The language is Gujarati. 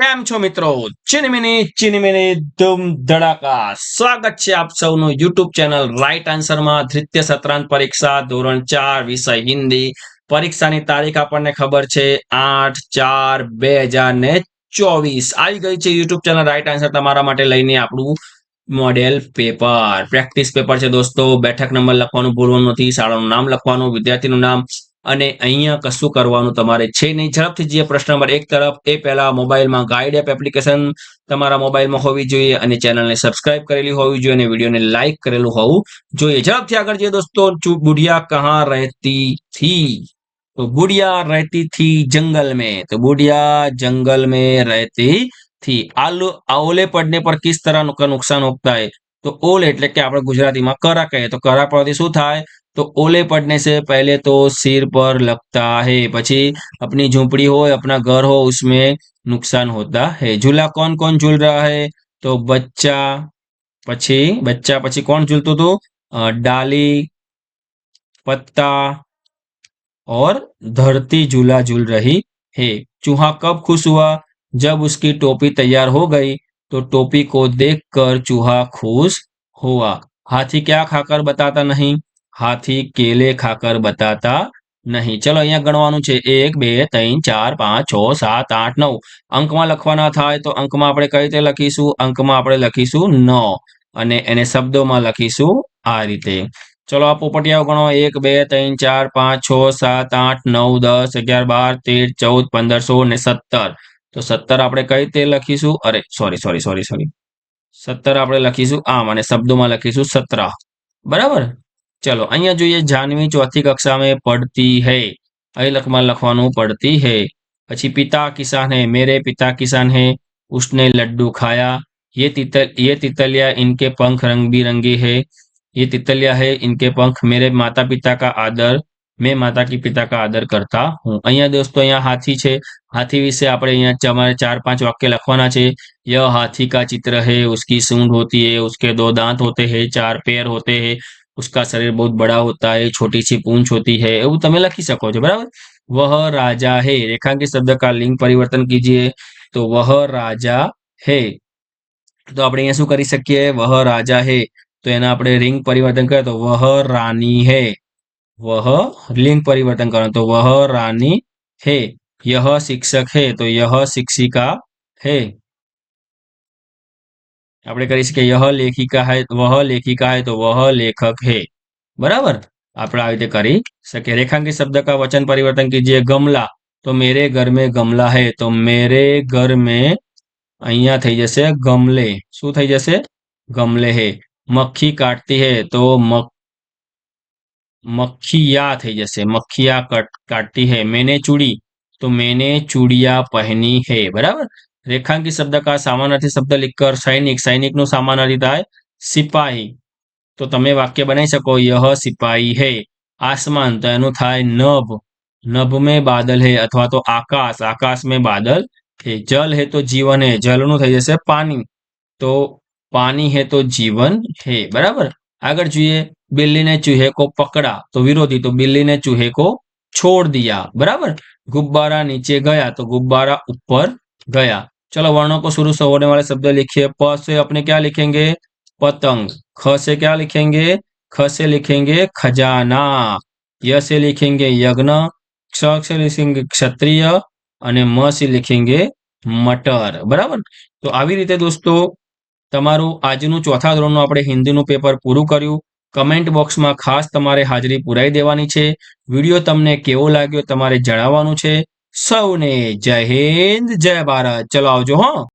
કેમ છો મિત્રો? ચિનમિની ચિનમિની ધૂમ ધડાકા. સ્વાગત છે આપ સૌનું યુટ્યુબ ચેનલ રાઈટ આન્સરમાં તૃતીય સત્રાંત પરીક્ષા, ધોરણ ચાર, વિષય હિન્દી. પરીક્ષાની તારીખ આપણને ખબર છે આઠ ચાર બે હજાર ને ચોવીસ. આવી ગઈ છે યુટ્યુબ ચેનલ રાઈટ આન્સર તમારા માટે લઈને આપણું મોડેલ પેપર. પ્રેક્ટિસ પેપર છે દોસ્તો. બેઠક નંબર લખવાનું ભૂલવાનું નથી. શાળાનું નામ લખવાનું, વિદ્યાર્થીનું નામ અને અહીંયા કશું કરવાનું તમારે છે નહીં. ઝડપથી જઈએ પ્રશ્ન નંબર એક તરફ, એ પહેલા મોબાઈલમાં ગાઈડ એપ એપ્લિકેશન તમારા મોબાઈલમાં હોવી જોઈએ અને ચેનલને સબસ્ક્રાઇબ કરેલી હોવી જોઈએ અને વિડીયોને લાઇક કરેલું હોવું જોઈએ. ઝડપથી આગળ જઈએ દોસ્તો બુઢિયા કહા રહેતી થી? તો બુઢિયા રહેતી થી જંગલ મેં. તો બુઢિયા જંગલ મેં રહેતી થી. आलू ओले પડને पर किस तरह નુકસાન नुकसान होता तो ओल એટલે કે આપણે ગુજરાતીમાં કરા કહીએ તો કરા પરથી શું થાય तो ओले पड़ने से पहले तो सिर पर लगता है પછી अपनी झोपड़ी हो या अपना घर हो उसमें नुकसान होता है झूला कौन कौन झूल रहा है तो बच्चा પછી બચ્ચા પછી કોણ ઝૂલતું હતું અ, डाली पत्ता और धरती झूला झूल रही है चूहा कब खुश हुआ जब उसकी टोपी तैयार हो गई तो टोपी को देखकर चूहा खुश हुआ हाथी क्या खाकर बताता नहीं હાથી કેલે ખાકર બતાતા નહીં ચલો અહીંયા ગણવાનું છે એક બે ત્રણ ચાર પાંચ છ સાત આઠ નવ અંકમાં લખવાના થાય તો અંકમાં આપણે કઈ રીતે લખીશું અંકમાં આપણે લખીશું ન અને એને શબ્દોમાં લખીશું આ રીતે ચલો આ પોપટિયાઓ ગણો એક બે ત્રણ ચાર પાંચ છ સાત આઠ નવ દસ અગિયાર બાર તેર ચૌદ પંદર સોળ ને સત્તર તો સત્તર આપણે કઈ રીતે લખીશું? અરે સોરી સોરી સોરી સોરી સત્તર આપણે લખીશું, આમ અને શબ્દોમાં લખીશું સતરા બરાબર? ચલો, અહીંયા જોઈએ, જાનવી ચોથી કક્ષામાં પડતી હૈ. અહીં લખમાં લખવાનું પડતી હૈ. પછી પિતા કિસાન હૈ, મેરે પિતા કિસાન હૈ, ઉસને લડ્ડુ ખાયા. ये तितल ये तितलिया इनके पंख रंग बिरंगी है ये तितलिया है इनके पंख मेरे माता पिता का मैं माता की पिता का आदर करता हूँ અહીંયા દોસ્તો અહીંયા હાથી છે હાથી વિશે આપણે અહીંયા તમારે ચાર પાંચ વાક્ય લખવાના છે यह हाथी का चित्र है उसकी सूंड होती है उसके दो दांत होते हैं चार पैर होते हैं उसका शरीर बहुत बड़ा होता है छोटी सी पूंछ होती है એવું તમે લખી શકો છો બરાબર वह राजा है रेखांकित शब्द का लिंग परिवर्तन कीजिए तो वह राजा है તો આપણે અહીંયા શું કરી શકીએ વહ રાજા હે તો એના આપણે રિંગ પરિવર્તન કરીએ તો વહ રાની હે वह लिंग परिवर्तन करना तो वह रानी है, यह शिक्षक है तो यह शिक्षिका है। अपने कर यह लेखिका है तो वह लेखिका है तो वह लेखक है। बराबर? आप रीते सके। रेखांकित शब्द का वचन परिवर्तन कीजिए। गमला तो मेरे घर में गमला है तो मेरे घर में अह जैसे गमले। शू थे गमले है। मक्खी काटती है तो मक મખીયા થઈ જશે. મખીયા કટ કાટતી હે. મેને ચૂડી? તો મેને ચૂડિયા પહેની હે. બરાબર? રેખાંકી શબ્દ કા સામાનાર્થી શબ્દ लिखकर સૈનિક. સૈનિક નો સામાનાર્થી થાય સિપાહી. તો તમે વાક્ય બનાવી શકો. યહ સિપાહી હે. આસમાન તો એનું થાય નભ. નભ મેં બાદલ હે અથવા તો આકાશ. આકાશ મેં બાદલ હે. જલ હે તો જીવન હે. જલનું થઈ જશે પાણી તો પાણી હે તો જીવન હે. બરાબર? આગળ જોઈએ बिल्ली ने चूहे को पकड़ा तो विरोधी तो बिल्ली ने चूहे को छोड़ दिया बराबर गुब्बारा नीचे गया तो गुब्बारा ऊपर गया चलो वर्णों को शुरू से होने वाले शब्द लिखिए प से अपने क्या लिखेंगे पतंग ख से क्या लिखेंगे ख से लिखेंगे खजाना य से लिखेंगे यज्ञ क्ष से लिखेंगे क्षत्रिय અને મ से लिखेंगे મટર બરાબર તો આવી રીતે દોસ્તો તમારું આજનું ચોથા ધોરણનું આપણે હિન્દીનું પેપર પૂરું કર્યું કમેન્ટ બોક્સમાં ખાસ તમારે હાજરી પુરાઈ દેવાની છે. વીડિયો તમને કેવો લાગ્યો તમારે જણાવવાનું છે. સૌને જય હિન્દ, જય ભારત. ચલો આવજો, હો.